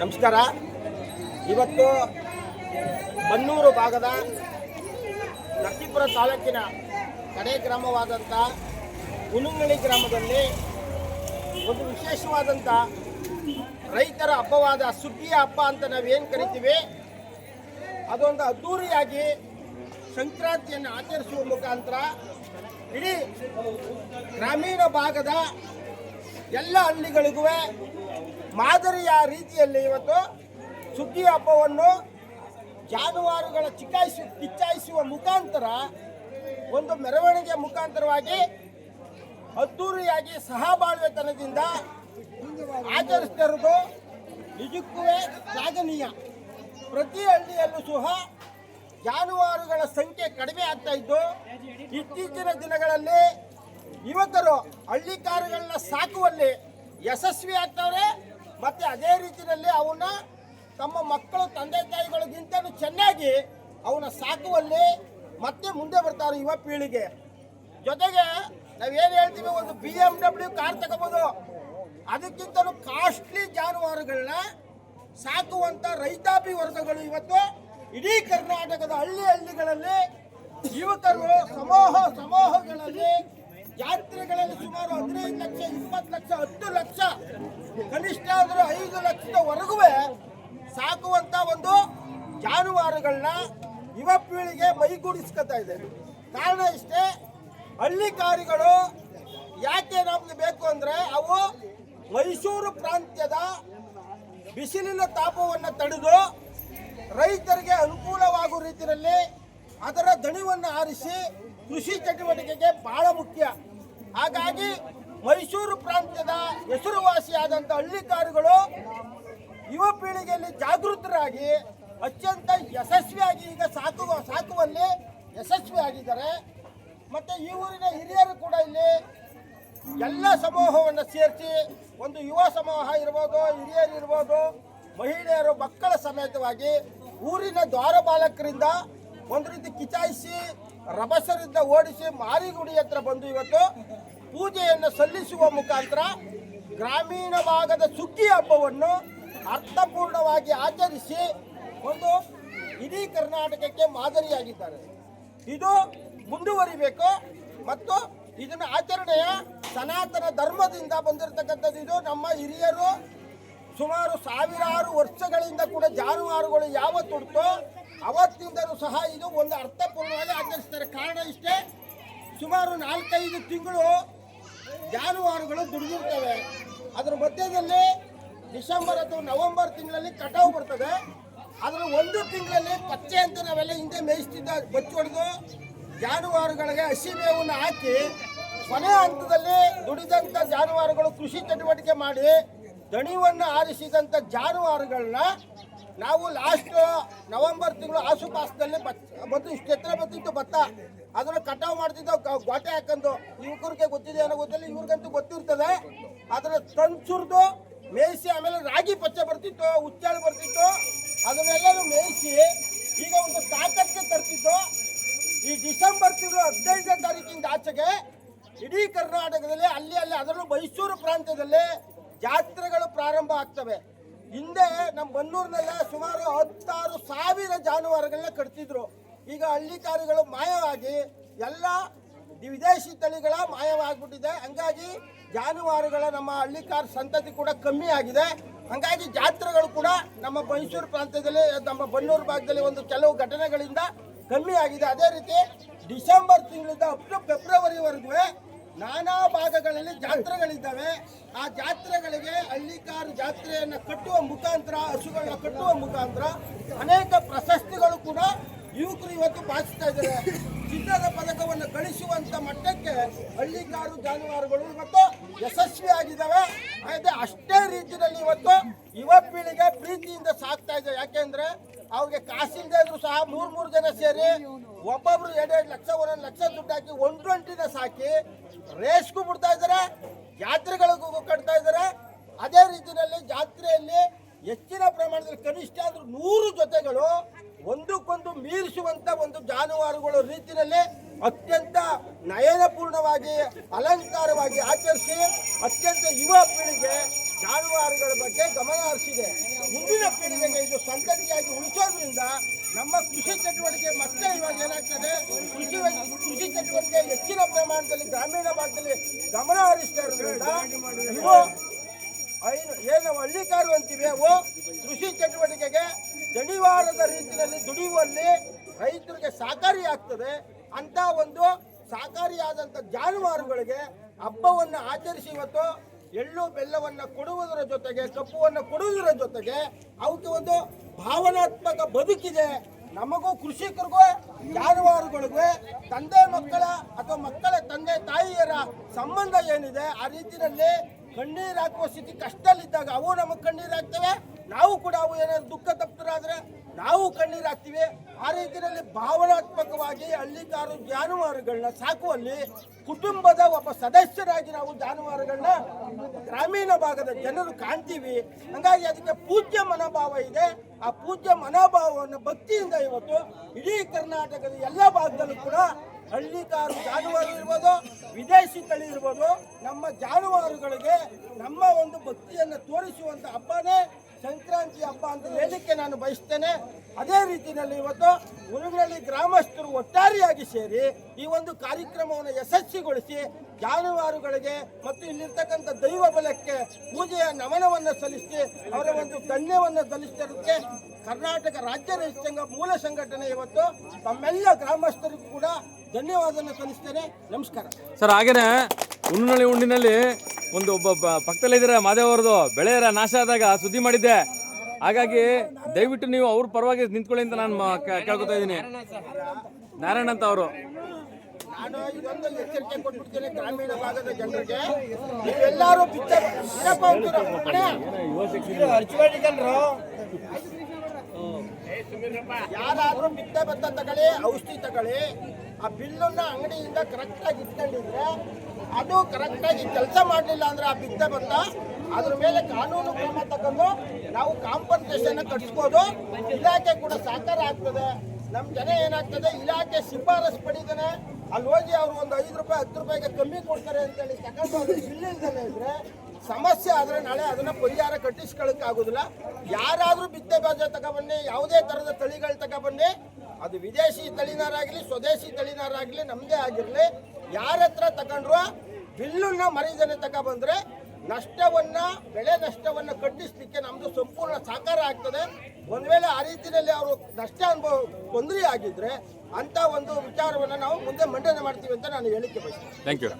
ನಮಸ್ಕಾರ. ಇವತ್ತು ಬನ್ನೂರು ಭಾಗದ ಲಕ್ಷ್ಮೀಪುರ ತಾಲೂಕಿನ ಕಡೆ ಗ್ರಾಮವಾದಂಥ ಹುನುಂಗಳಿ ಗ್ರಾಮದಲ್ಲಿ ಒಂದು ವಿಶೇಷವಾದಂಥ ರೈತರ ಹಬ್ಬವಾದ ಸುಗ್ಗಿಯ ಹಬ್ಬ ಅಂತ ನಾವೇನು ಕರಿತೀವಿ, ಅದೊಂದು ಅದ್ದೂರಿಯಾಗಿ ಸಂಕ್ರಾಂತಿಯನ್ನು ಆಚರಿಸುವ ಮುಖಾಂತರ ಇಡೀ ಗ್ರಾಮೀಣ ಭಾಗದ ಎಲ್ಲ ಹಳ್ಳಿಗಳಿಗೂ ಮಾದರಿಯ ರೀತಿಯಲ್ಲಿ ಇವತ್ತು ಸುಗ್ಗಿ ಹಬ್ಬವನ್ನು ಜಾನುವಾರುಗಳ ಚಿಕ್ಕಾಯಿಸಿ, ಕಿಚ್ಚಾಯಿಸುವ ಮುಖಾಂತರ ಒಂದು ಮೆರವಣಿಗೆ ಮುಖಾಂತರವಾಗಿ ಅದ್ದೂರಿಯಾಗಿ ಸಹಬಾಳ್ವೆತನದಿಂದ ಆಚರಿಸ್ತಿರೋದು ನಿಜಕ್ಕೂ ಶ್ಲಾಘನೀಯ. ಪ್ರತಿ ಹಳ್ಳಿಯಲ್ಲೂ ಸಹ ಜಾನುವಾರುಗಳ ಸಂಖ್ಯೆ ಕಡಿಮೆ ಆಗ್ತಾ ಇದ್ದು, ಇತ್ತೀಚಿನ ದಿನಗಳಲ್ಲಿ ಯುವಕರು ಹಳ್ಳಿ ಕಾರುಗಳನ್ನ ಸಾಕುವಲ್ಲಿ ಯಶಸ್ವಿ ಆಗ್ತವ್ರೆ. ಮತ್ತೆ ಅದೇ ರೀತಿಯಲ್ಲಿ ಅವನ್ನ ತಮ್ಮ ಮಕ್ಕಳು, ತಂದೆ ತಾಯಿಗಳಿಗಿಂತಲೂ ಚೆನ್ನಾಗಿ ಅವನ ಸಾಕುವಲ್ಲಿ ಮತ್ತೆ ಮುಂದೆ ಬರ್ತಾರೆ ಯುವ ಪೀಳಿಗೆ. ಜೊತೆಗೆ ನಾವೇನು ಹೇಳ್ತೀವಿ, ಒಂದು ಬಿ ಎಂ ಡಬ್ಲ್ಯೂ ಕಾರ್ ತಗೋಬೋದು. ಅದಕ್ಕಿಂತಲೂ ಕಾಸ್ಟ್ಲಿ ಜಾನುವಾರುಗಳನ್ನ ಸಾಕುವಂತ ರೈತಾಪಿ ವರ್ಗಗಳು ಇವತ್ತು ಇಡೀ ಕರ್ನಾಟಕದ ಹಳ್ಳಿ ಹಳ್ಳಿಗಳಲ್ಲಿ ಯುವಕರು ಸಮೂಹ, ಸಮೂಹಗಳಲ್ಲಿ ಜಾತ್ರೆಗಳಲ್ಲಿ ಸುಮಾರು ಹದಿನೈದು ಲಕ್ಷ, ಇಪ್ಪತ್ತು ಲಕ್ಷ, ಹತ್ತು ಲಕ್ಷ, ಕನಿಷ್ಠ ಅಂದ್ರೆ ಐದು ಲಕ್ಷದವರೆಗೂ ಸಾಕುವಂತ ಒಂದು ಜಾನುವಾರುಗಳನ್ನ ಯುವ ಪೀಳಿಗೆ ಮೈಗೂಡಿಸ್ಕೊತಾ ಇದೆ ಕಾರಣ ಇಷ್ಟೇ ಹಳ್ಳಿಕಾರಿಗಳು ಯಾಕೆ ನಮ್ಗೆ ಬೇಕು ಅಂದ್ರೆ ಅವು ಮೈಸೂರು ಪ್ರಾಂತ್ಯದ ಬಿಸಿಲಿನ ತಾಪವನ್ನು ತಡೆದು ರೈತರಿಗೆ ಅನುಕೂಲವಾಗುವ ರೀತಿಯಲ್ಲಿ ಅದರ ದಣಿವನ್ನು ಆರಿಸಿ ಕೃಷಿ ಚಟುವಟಿಕೆಗೆ ಬಹಳ ಮುಖ್ಯ. ಹಾಗಾಗಿ ಮೈಸೂರು ಪ್ರಾಂತ್ಯದ ಹೆಸರುವಾಸಿಯಾದಂಥ ಹಳ್ಳಿಕಾರುಗಳು ಯುವ ಪೀಳಿಗೆಯಲ್ಲಿ ಜಾಗೃತರಾಗಿ ಅತ್ಯಂತ ಯಶಸ್ವಿಯಾಗಿ ಈಗ ಸಾಕುವ ಸಾಕುವಲ್ಲಿ ಯಶಸ್ವಿಯಾಗಿದ್ದಾರೆ. ಮತ್ತೆ ಈ ಊರಿನ ಹಿರಿಯರು ಕೂಡ ಇಲ್ಲಿ ಎಲ್ಲ ಸಮೂಹವನ್ನು ಸೇರಿಸಿ ಒಂದು ಯುವ ಸಮೂಹ ಇರ್ಬೋದು, ಹಿರಿಯರು ಇರ್ಬೋದು, ಮಹಿಳೆಯರು, ಮಕ್ಕಳ ಸಮೇತವಾಗಿ ಊರಿನ ದ್ವಾರಪಾಲಕರಿಂದ ಒಂದು ರೀತಿ ಕಿಚಾಯಿಸಿ, ರಭಸರಿಂದ ಓಡಿಸಿ ಮಾರಿಗುಡಿ ಹತ್ರ ಬಂದು ಇವತ್ತು ಪೂಜೆಯನ್ನು ಸಲ್ಲಿಸುವ ಮುಖಾಂತರ ಗ್ರಾಮೀಣ ಭಾಗದ ಸುಗ್ಗಿ ಹಬ್ಬವನ್ನು ಅರ್ಥಪೂರ್ಣವಾಗಿ ಆಚರಿಸಿ ಒಂದು ಇಡೀ ಕರ್ನಾಟಕಕ್ಕೆ ಮಾದರಿಯಾಗಿದ್ದಾರೆ. ಇದು ಮುಂದುವರಿಬೇಕು ಮತ್ತು ಇದನ್ನು ಆಚರಣೆಯ ಸನಾತನ ಧರ್ಮದಿಂದ ಬಂದಿರತಕ್ಕಂಥದ್ದು ಇದು. ನಮ್ಮ ಹಿರಿಯರು ಸುಮಾರು ಸಾವಿರಾರು ವರ್ಷಗಳಿಂದ ಕೂಡ ಜಾನುವಾರುಗಳು ಯಾವತ್ತು ಹುಡ್ತೋ ಅವತ್ತಿಂದಲೂ ಸಹ ಇದು ಒಂದು ಅರ್ಥಪೂರ್ಣವಾಗಿ ಆಚರಿಸ್ತಾರೆ. ಕಾರಣ ಇಷ್ಟೇ, ಸುಮಾರು ನಾಲ್ಕೈದು ತಿಂಗಳು ಜಾನುವಾರುಗಳು ದುಡಿದಿರ್ತವೆ. ಅದರ ಮಧ್ಯದಲ್ಲಿ ಡಿಸೆಂಬರ್ ಅಥವಾ ನವೆಂಬರ್ ತಿಂಗಳಲ್ಲಿ ಕಟಾವು ಬರ್ತದೆ. ಅದರ ಒಂದು ತಿಂಗಳಲ್ಲಿ ಪಚ್ಚೆ ಅಂತ ನಾವೆಲ್ಲ ಹಿಂದೆ ಮೇಯಿಸ್ತಿದ್ದ ಬಚ್ಚಿ ಹೊಡೆದು ಜಾನುವಾರುಗಳಿಗೆ ಹಸಿ ಮೇವನ್ನು ಹಾಕಿ ಕೊನೆ ಹಂತದಲ್ಲಿ ದುಡಿದಂಥ ಜಾನುವಾರುಗಳು ಕೃಷಿ ಚಟುವಟಿಕೆ ಮಾಡಿ ದಣಿವನ್ನು ಆರಿಸಿದಂಥ ಜಾನುವಾರುಗಳನ್ನ ನಾವು ಲಾಸ್ಟ್ ನವೆಂಬರ್ ತಿಂಗಳು ಆಸುಪಾಸದಲ್ಲಿ ಬತ್ತ ಬಂದು ಇಷ್ಟೆತ್ತರ ಬಂದಿತ್ತು ಭತ್ತ. ಅದನ್ನು ಕಟಾವು ಮಾಡ್ತಿದ್ದ ಗೋಟೆ ಹಾಕೊಂಡು ಯುವಕರಿಗೆ ಗೊತ್ತಿದೆ ಅನ್ನೋ ಗೊತ್ತಿಲ್ಲ ಇವ್ರಿಗಂತೂ ಗೊತ್ತಿರ್ತದೆ. ಅದನ್ನ ತಂಚುರ್ದು ಮೇಯಿಸಿ ಆಮೇಲೆ ರಾಗಿ ಪಚ್ಚೆ ಬರ್ತಿತ್ತು ಉಚ್ಚಾಳು ಬರ್ತಿತ್ತು ಅದನ್ನೆಲ್ಲರೂ ಮೇಯಿಸಿ ಈಗ ಒಂದು ತಾಕತ್ತೆ ತರ್ತಿತ್ತು ಈ ಡಿಸೆಂಬರ್ ತಿಂಗಳು ಹದಿನೈದನೇ ತಾರೀಕಿಂದ ಆಚೆಗೆ ಇಡೀ ಕರ್ನಾಟಕದಲ್ಲಿ ಅಲ್ಲಿ ಅಲ್ಲಿ ಅದರಲ್ಲೂ ಮೈಸೂರು ಪ್ರಾಂತ್ಯದಲ್ಲಿ ಜಾತ್ರೆಗಳು ಪ್ರಾರಂಭ ಆಗ್ತವೆ. ಹಿಂದೆ ನಮ್ಮ ಬನ್ನೂರಿನೆಲ್ಲ ಸುಮಾರು ಹತ್ತಾರು ಸಾವಿರ ಜಾನುವಾರುಗಳನ್ನ ಕಟ್ತಿದ್ರು. ಈಗ ಹಳ್ಳಿಕಾರುಗಳು ಮಾಯವಾಗಿ ಎಲ್ಲ ವಿದೇಶಿ ತಳಿಗಳ ಮಾಯವಾಗ್ಬಿಟ್ಟಿದೆ. ಹಂಗಾಗಿ ಜಾನುವಾರುಗಳ ನಮ್ಮ ಹಳ್ಳಿಕಾರ ಸಂತತಿ ಕೂಡ ಕಮ್ಮಿ ಆಗಿದೆ. ಹಂಗಾಗಿ ಜಾತ್ರೆಗಳು ಕೂಡ ನಮ್ಮ ಮೈಸೂರು ಪ್ರಾಂತ್ಯದಲ್ಲಿ, ನಮ್ಮ ಬನ್ನೂರು ಭಾಗದಲ್ಲಿ ಒಂದು ಕೆಲವು ಘಟನೆಗಳಿಂದ ಕಮ್ಮಿ ಆಗಿದೆ. ಅದೇ ರೀತಿ ಡಿಸೆಂಬರ್ ತಿಂಗಳಿಂದ ಅಪ್ ಟು ಫೆಬ್ರವರಿವರೆಗೂ ನಾನಾ ಭಾಗಗಳಲ್ಲಿ ಜಾತ್ರೆಗಳಿದ್ದಾವೆ. ಆ ಜಾತ್ರೆಗಳಿಗೆ ಹಳ್ಳಿಕಾರು ಜಾತ್ರೆಯನ್ನು ಕಟ್ಟುವ ಮುಖಾಂತರ, ಹಸುಗಳನ್ನ ಕಟ್ಟುವ ಮುಖಾಂತರ ಅನೇಕ ಪ್ರಶಸ್ತಿಗಳು ಕೂಡ ಯುವಕರು ಇವತ್ತು ಬಾಚಿಸ್ತಾ ಇದ್ದಾರೆ. ಚಿನ್ನದ ಪದಕವನ್ನು ಗಳಿಸುವಂತ ಮಟ್ಟಕ್ಕೆ ಹಳ್ಳಿಕಾರು ಜಾನುವಾರುಗಳು ಇವತ್ತು ಯಶಸ್ವಿಯಾಗಿದ್ದಾವೆ ಅದೇ ಅಷ್ಟೇ ರೀತಿಯಲ್ಲಿ ಇವತ್ತು ಯುವ ಪೀಳಿಗೆ ಪ್ರೀತಿಯಿಂದ ಸಾಕ್ತಾ ಇದೆ. ಯಾಕೆಂದ್ರೆ ಅವ್ರಿಗೆ ಕಾಸಿಲ್ದೇ ಇದ್ರು ಸಹ ಮೂರ್ ಮೂರು ಜನ ಸೇರಿ ಒಬ್ಬೊಬ್ರು ಎರಡೆರಡು ಲಕ್ಷ, ಒಂದೊಂದು ಲಕ್ಷ ದುಡ್ಡು ಹಾಕಿ ಒಂಟೊಂಟಿನ ಸಾಕಿ ರೇಸ್ಗೂ ಬಿಡ್ತಾ ಇದ್ದಾರೆ ಜಾತ್ರೆಗಳಿಗೂ ಕಟ್ತಾ ಇದ್ದಾರೆ. ಅದೇ ರೀತಿಯಲ್ಲಿ ಜಾತ್ರೆಯಲ್ಲಿ ಹೆಚ್ಚಿನ ಪ್ರಮಾಣದಲ್ಲಿ ಕನಿಷ್ಠ ಆದ್ರೂ ನೂರು ಜೊತೆಗಳು ಜಾನುವಾರುಗಳ ರೀತಿಯಲ್ಲಿ ಅತ್ಯಂತ ನಯನಪೂರ್ಣವಾಗಿ, ಅಲಂಕಾರವಾಗಿ ಆಚರಿಸಿ, ಅತ್ಯಂತ ಯುವ ಪೀಳಿಗೆ ಜಾನುವಾರುಗಳ ಬಗ್ಗೆ ಗಮನ ಹರಿಸಿದೆ. ಮುಂದಿನ ಪೀಳಿಗೆಗೆ ಇದು ಸಂತತಿಯಾಗಿ ಉಳಿಸೋದ್ರಿಂದ ನಮ್ಮ ಕೃಷಿ ಚಟುವಟಿಕೆ ಮತ್ತೆ ಇವಾಗ ಏನಾಗ್ತದೆ? ಕೃಷಿ ಕೃಷಿ ಚಟುವಟಿಕೆ ಹೆಚ್ಚಿನ ಪ್ರಮಾಣದಲ್ಲಿ ಗ್ರಾಮೀಣ ಭಾಗದಲ್ಲಿ ಗಮನ ಹರಿಸ್ತಾ ಇರೋದ್ರಿಂದ ಇವು ಐನು ಏನು ಹಳ್ಳಿಕಾರು ಅಂತೀವಿ ಅವು? ಕೃಷಿ ಚಟುವಟಿಕೆಗೆ ದಣಿವಾರದ ರೀತಿಯಲ್ಲಿ ದುಡಿಯುವಲ್ಲಿ ರೈತರಿಗೆ ಸಹಕಾರಿ ಆಗ್ತದೆ ಅಂತ ಒಂದು ಸಹಕಾರಿಯಾದಂಥ ಜಾನುವಾರುಗಳಿಗೆ ಹಬ್ಬವನ್ನು ಆಚರಿಸಿ ಇವತ್ತು ಎಳ್ಳು, ಬೆಲ್ಲವನ್ನು ಕೊಡುವುದರ ಜೊತೆಗೆ, ಕಪ್ಪುವನ್ನು ಕೊಡುವುದರ ಜೊತೆಗೆ ಅವಕ್ಕೆ ಒಂದು ಭಾವನಾತ್ಮಕ ಬದುಕಿದೆ. ನಮಗೂ ಕೃಷಿಕರಿಗೂ, ಜಾನುವಾರುಗಳಿಗೂ, ತಂದೆ ಮಕ್ಕಳ ಅಥವಾ ಮಕ್ಕಳ ತಂದೆ ತಾಯಿಯರ ಸಂಬಂಧ ಏನಿದೆ, ಆ ರೀತಿಯಲ್ಲಿ ಕಣ್ಣೀರು ಹಾಕುವ ಸ್ಥಿತಿ ಕಷ್ಟದಲ್ಲಿದ್ದಾಗ ಅವು ನಮಗೆ ಕಣ್ಣೀರು ಹಾಕ್ತವೆ. ನಾವು ಕೂಡ ಅವು ಏನಾದ್ರು ದುಃಖ ತಪ್ತರಾದ್ರೆ ನಾವು ಕಣ್ಣೀರು ಹಾಕ್ತಿವಿ ಆ ರೀತಿಯಲ್ಲಿ ಭಾವನಾತ್ಮಕವಾಗಿ ಹಳ್ಳಿಕಾರು ಜಾನುವಾರುಗಳನ್ನ ಸಾಕುವಲ್ಲಿ ಕುಟುಂಬದ ಒಬ್ಬ ಸದಸ್ಯರಾಗಿ ನಾವು ಜಾನುವಾರುಗಳನ್ನ ಗ್ರಾಮೀಣ ಭಾಗದ ಜನರು ಕಾಣ್ತೀವಿ. ಹಂಗಾಗಿ ಅದಕ್ಕೆ ಪೂಜ್ಯ ಮನೋಭಾವ ಇದೆ. ಆ ಪೂಜ್ಯ ಮನೋಭಾವವನ್ನು ಭಕ್ತಿಯಿಂದ ಇವತ್ತು ಇಡೀ ಕರ್ನಾಟಕದ ಎಲ್ಲ ಭಾಗದಲ್ಲೂ ಕೂಡ ಹಳ್ಳಿಕಾರು ಜಾನುವಾರು ಇರ್ಬೋದು, ವಿದೇಶಿ ತಳಿ ಇರ್ಬೋದು, ನಮ್ಮ ಜಾನುವಾರುಗಳಿಗೆ ನಮ್ಮ ಒಂದು ಭಕ್ತಿಯನ್ನು ತೋರಿಸುವಂತ ಹಬ್ಬನೇ ಸಂಕ್ರಾಂತಿ ಹಬ್ಬ ಅಂತ ಹೇಳಲಿಕ್ಕೆ ನಾನು ಬಯಸ್ತೇನೆ. ಅದೇ ರೀತಿಯಲ್ಲಿ ಇವತ್ತು ಮುರುಗನಹಳ್ಳಿ ಗ್ರಾಮಸ್ಥರು ಒಟ್ಟಾರೆಯಾಗಿ ಸೇರಿ ಈ ಒಂದು ಕಾರ್ಯಕ್ರಮವನ್ನು ಯಶಸ್ವಿಗೊಳಿಸಿ ಜಾನುವಾರುಗಳಿಗೆ ಮತ್ತು ಇಲ್ಲಿರ್ತಕ್ಕಂಥ ದೈವ ಬಲಕ್ಕೆ ಪೂಜೆಯ ನಮನವನ್ನು ಸಲ್ಲಿಸಿ ಅವರ ಒಂದು ಧನ್ಯವನ್ನು ಸಲ್ಲಿಸಿರೋದಕ್ಕೆ ಕರ್ನಾಟಕ ರಾಜ್ಯ ರೈತ ಮೂಲ ಸಂಘಟನೆ ಇವತ್ತು ತಮ್ಮೆಲ್ಲ ಗ್ರಾಮಸ್ಥರಿಗೂ ಕೂಡ ಧನ್ಯವಾದವನ್ನು ಸಲ್ಲಿಸ್ತೇನೆ. ನಮಸ್ಕಾರ. ಸರ್, ಹಾಗೇನೆ ಉಣ್ಣನಳ್ಳಿ ಉಂಡಿನಲ್ಲಿ ಒಂದು ಒಬ್ಬ ಪಕ್ಕದಲ್ಲಿದ್ದಾರೆ ಮಾದೇವ್ ಅವ್ರದ್ದು. ಬೆಳೆ ನಾಶ ಆದಾಗ ಸುದ್ದಿ ಮಾಡಿದ್ದೆ. ಹಾಗಾಗಿ ದಯವಿಟ್ಟು ನೀವು ಅವ್ರ ಪರವಾಗಿ ನಿಂತ್ಕೊಳ್ಳಿ ಅಂತ ನಾನು ಕೇಳ್ಕೊತಾ ಇದ್ದೀನಿ. ನಾರಾಯಣ ಅಂತ ಅವರು. ಬಿತ್ತ. ಅಣ್ಣ, ಯಾರಾದ್ರೂ ಬಿತ್ತೆ ಭತ್ತ ತಗೊಳ್ಳಿ ಔಷಧಿ ತಗೊಳ್ಳಿ ಆ ಬಿಲ್ಲನ್ನ ಅಂಗಡಿಯಿಂದ ಕರೆಕ್ಟಾಗಿ ಇಟ್ಕೊಂಡಿದ್ರೆ ಅದು ಕರೆಕ್ಟಾಗಿ ಕೆಲಸ ಮಾಡಲಿಲ್ಲ ಅಂದ್ರೆ ಆ ಬಿತ್ತೆ ಬಂದ. ಅದ್ರ ಮೇಲೆ ಕಾನೂನು ಕ್ರಮ ತಗೊಂಡು ನಾವು ಕಾಂಪನ್ಸೇಷನ್ ಕಟ್ಸ್ಬೋದು. ಇಲಾಖೆ ಕೂಡ ಸಾಕಾರ ಆಗ್ತದೆ. ನಮ್ಮ ಜನ ಏನಾಗ್ತದೆ, ಇಲಾಖೆ ಶಿಫಾರಸ್ ಪಡಿತಾನೆ ಅಲ್ಲಿ ಹೋಗಿ ಅವ್ರು ಒಂದು ಐದು ರೂಪಾಯಿ, ಹತ್ತು ರೂಪಾಯಿಗೆ ಕಮ್ಮಿ ಕೊಡ್ತಾರೆ ಅಂತೇಳಿ ತಗೊಂಡು ಅದು ಬಿಲ್ಲಿಲ್ದನೆ ಇದ್ರೆ ಸಮಸ್ಯೆ ಆದರೆ ನಾಳೆ ಅದನ್ನ ಪರಿಹಾರ ಕಟ್ಟಿಸ್ಕೊಳ್ಳಕ್ಕೆ ಯಾರಾದರೂ ಬಿತ್ತೆ ಬೀಜ ತಗೊಬನ್ನಿ, ಯಾವುದೇ ತರದ ತಳಿಗಳು ತಗೊಬನ್ನಿ. ಅದು ವಿದೇಶಿ ತಳಿನಾರಾಗಲಿ, ಸ್ವದೇಶಿ ತಳಿನಾರಾಗಲಿ ನಮ್ದೇ ಆಗಿರ್ಲಿ. ಯಾರ ಹತ್ರ ತಗೊಂಡ್ರು ಬಿಲ್ಲನ್ನ ತಗ ಬಂದ್ರೆ ನಷ್ಟವನ್ನ, ಬೆಳೆ ನಷ್ಟವನ್ನ ಕಟ್ಟಿಸ್ಲಿಕ್ಕೆ ನಮ್ದು ಸಂಪೂರ್ಣ ಸಾಕಾರ ಆಗ್ತದೆ. ಒಂದ್ ವೇಳೆ ಆ ರೀತಿಯಲ್ಲಿ ಅವರು ನಷ್ಟ ಅನುಭವ, ತೊಂದರೆ ಆಗಿದ್ರೆ ಅಂತ ಒಂದು ವಿಚಾರವನ್ನ ನಾವು ಮುಂದೆ ಮಂಡನೆ ಮಾಡ್ತೀವಿ ಅಂತ ನಾನು ಹೇಳಿಕೆ ಬಯಸ್ತೀನಿ. Thank you